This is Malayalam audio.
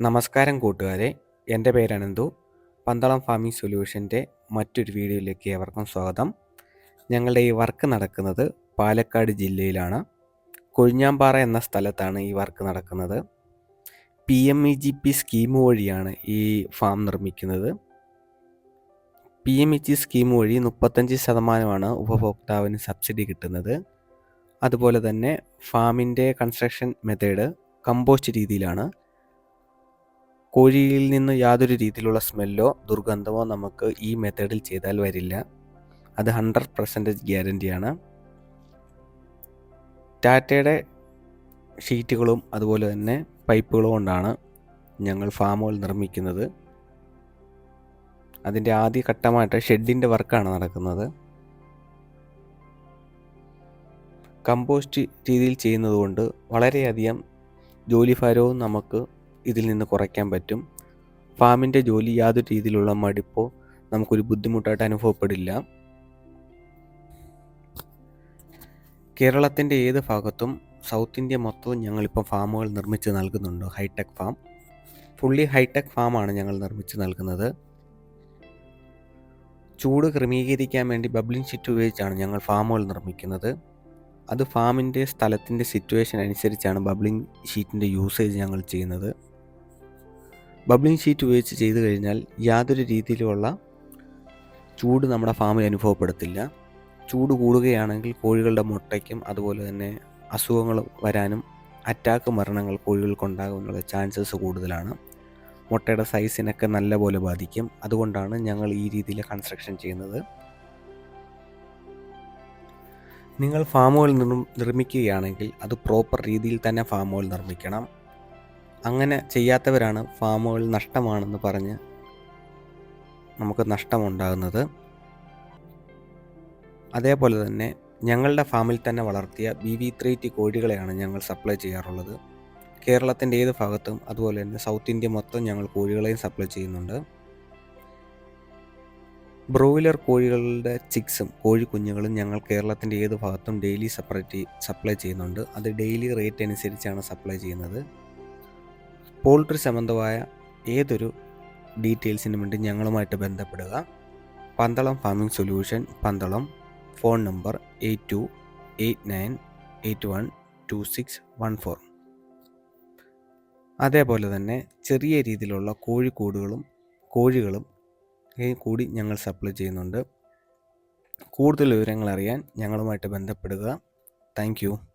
നമസ്കാരം കൂട്ടുകാരെ. എന്റെ പേരനന്തു പന്തളം ഫാമിംഗ് സൊല്യൂഷന്റെ മറ്റൊരു വീഡിയോയിലേക്ക് ഏവർക്കും സ്വാഗതം. ഞങ്ങളുടെ ഈ വർക്ക് നടക്കുന്നത് പാലക്കാട് ജില്ലയിലാണ്. കൊഴിഞ്ഞാമ്പാറ എന്ന സ്ഥലത്താണ് ഈ വർക്ക് നടക്കുന്നത്. P M E G P scheme വഴിയാണ് ഈ ഫാം നിർമ്മിക്കുന്നത്. P M E G scheme വഴി മുപ്പത്തഞ്ച് ശതമാനമാണ് ഉപഭോക്താവിന് സബ്സിഡി കിട്ടുന്നത്. അതുപോലെ തന്നെ ഫാമിന്റെ കൺസ്ട്രക്ഷൻ മെത്തേഡ് കമ്പോസ്റ്റ് രീതിയിലാണ് കോഴിയിൽ നിന്ന് യാതൊരു രീതിയിലുള്ള സ്മെല്ലോ ദുർഗന്ധമോ നമുക്ക് ഈ മെത്തേഡിൽ ചെയ്താൽ വരില്ല. അത് ഹൺഡ്രഡ് പെർസെന്റേജ് ഗ്യാരന്റിയാണ് ടാറ്റയുടെ ഷീറ്റുകളും അതുപോലെ തന്നെ പൈപ്പുകളും കൊണ്ടാണ് ഞങ്ങൾ ഫാമുകൾ നിർമ്മിക്കുന്നത്. അതിന്റെ ആദ്യ ഘട്ടമായിട്ട് ഷെഡിന്റെ വർക്കാണ് നടക്കുന്നത്. കമ്പോസ്റ്റ് രീതിയിൽ ചെയ്യുന്നതുകൊണ്ട് വളരെയധികം ജോലിഭാരവും നമുക്ക് ഇതിൽ നിന്ന് കുറയ്ക്കാൻ പറ്റും. ഫാമിന്റെ ജോലി യാതൊരു രീതിയിലുള്ള മടുപ്പോ നമുക്കൊരു ബുദ്ധിമുട്ടായിട്ട് അനുഭവപ്പെടില്ല. കേരളത്തിന്റെ ഏത് ഭാഗത്തും സൗത്ത് ഇന്ത്യ മൊത്തവും ഞങ്ങളിപ്പോൾ ഫാമുകൾ നിർമ്മിച്ച് നൽകുന്നുണ്ട്. Hi tech farm. Fully hi tech ഫാമാണ് ഞങ്ങൾ നിർമ്മിച്ച് നൽകുന്നത്. ചൂട് ക്രമീകരിക്കാൻ വേണ്ടി ബബ്ലിംഗ് ഷീറ്റ് ഉപയോഗിച്ചാണ് ഞങ്ങൾ ഫാമുകൾ നിർമ്മിക്കുന്നത്. അത് ഫാമിന്റെ സ്ഥലത്തിന്റെ സിറ്റുവേഷൻ അനുസരിച്ചാണ് ബബ്ലിംഗ് ഷീറ്റിന്റെ യൂസേജ് ഞങ്ങൾ ചെയ്യുന്നത്. ബബ്ലിംഗ് ഷീറ്റ് ഉപയോഗിച്ച് ചെയ്തു കഴിഞ്ഞാൽ യാതൊരു രീതിയിലുമുള്ള ചൂട് നമ്മുടെ ഫാമിൽ അനുഭവപ്പെടത്തില്ല. ചൂട് കൂടുകയാണെങ്കിൽ കോഴികളുടെ മുട്ടയ്ക്കും അതുപോലെ തന്നെ അസുഖങ്ങൾ വരാനും അറ്റാക്ക് മരണങ്ങൾ കോഴികൾക്കുണ്ടാകുന്നുള്ള ചാൻസസ് കൂടുതലാണ്. മുട്ടയുടെ സൈസിനൊക്കെ നല്ല പോലെ ബാധിക്കും. അതുകൊണ്ടാണ് ഞങ്ങൾ ഈ രീതിയിൽ കൺസ്ട്രക്ഷൻ ചെയ്യുന്നത്. നിങ്ങൾ ഫാമുകൾ നിർമ്മിക്കുകയാണെങ്കിൽ അത് പ്രോപ്പർ രീതിയിൽ തന്നെ ഫാമുകൾ നിർമ്മിക്കണം. അങ്ങനെ ചെയ്യാത്തവരാണ് ഫാമുകളിൽ നഷ്ടമാണെന്ന് പറഞ്ഞ് നമുക്ക് നഷ്ടമുണ്ടാകുന്നത്. അതേപോലെ തന്നെ ഞങ്ങളുടെ ഫാമിൽ തന്നെ വളർത്തിയ ബി വി ത്രീ ടി കോഴികളെയാണ് ഞങ്ങൾ സപ്ലൈ ചെയ്യാറുള്ളത്. കേരളത്തിന്റെ ഏത് ഭാഗത്തും അതുപോലെ തന്നെ സൗത്ത് ഇന്ത്യ മൊത്തം ഞങ്ങൾ കോഴികളെയും സപ്ലൈ ചെയ്യുന്നുണ്ട്. ബ്രോയിലർ കോഴികളുടെ ചിക്സും കോഴിക്കുഞ്ഞുങ്ങളും ഞങ്ങൾ കേരളത്തിന്റെ ഏത് ഭാഗത്തും ഡെയിലി സെപ്പറേറ്റ് സപ്ലൈ ചെയ്യുന്നുണ്ട്. അത് ഡെയിലി റേറ്റ് അനുസരിച്ചാണ് സപ്ലൈ ചെയ്യുന്നത്. പോൾട്രി സംബന്ധമായ ഏതൊരു ഡീറ്റെയിൽസിന് വേണ്ടി ഞങ്ങളുമായിട്ട് ബന്ധപ്പെടുക. Pandalam farming solution Pandalam phone number eight two eight nine eight one two six one four. അതേപോലെ തന്നെ ചെറിയ രീതിയിലുള്ള കോഴിക്കൂടുകളും കോഴികളും കൂടി ഞങ്ങൾ സപ്ലൈ ചെയ്യുന്നുണ്ട്. കൂടുതൽ വിവരങ്ങൾ അറിയാൻ ഞങ്ങളുമായിട്ട് ബന്ധപ്പെടുക. താങ്ക്